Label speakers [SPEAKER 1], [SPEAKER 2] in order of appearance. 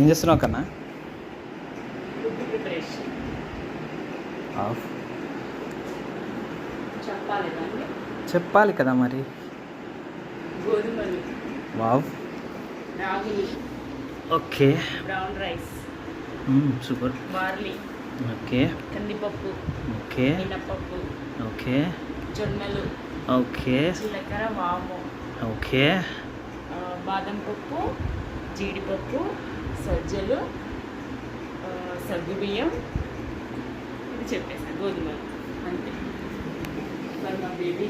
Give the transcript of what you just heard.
[SPEAKER 1] ఏం చేస్తున్నావు కన్నా?
[SPEAKER 2] చెప్పాలి
[SPEAKER 1] చెప్పాలి కదా మరి. Wow. Okay.
[SPEAKER 2] Brown rice
[SPEAKER 1] super.
[SPEAKER 2] Barley
[SPEAKER 1] okay.
[SPEAKER 2] కందిపప్పు
[SPEAKER 1] ఓకే.
[SPEAKER 2] మినపప్పు
[SPEAKER 1] ఓకే.
[SPEAKER 2] జొన్నలు
[SPEAKER 1] ఓకే.
[SPEAKER 2] జీలకర్ర వాము
[SPEAKER 1] ఓకే.
[SPEAKER 2] బాదం పప్పు జీడిపప్పు సజ్జలు సగ్గుబియ్యం ఇది చెప్పేసాను గోధుమలు అంతే. మరి మా బేబీ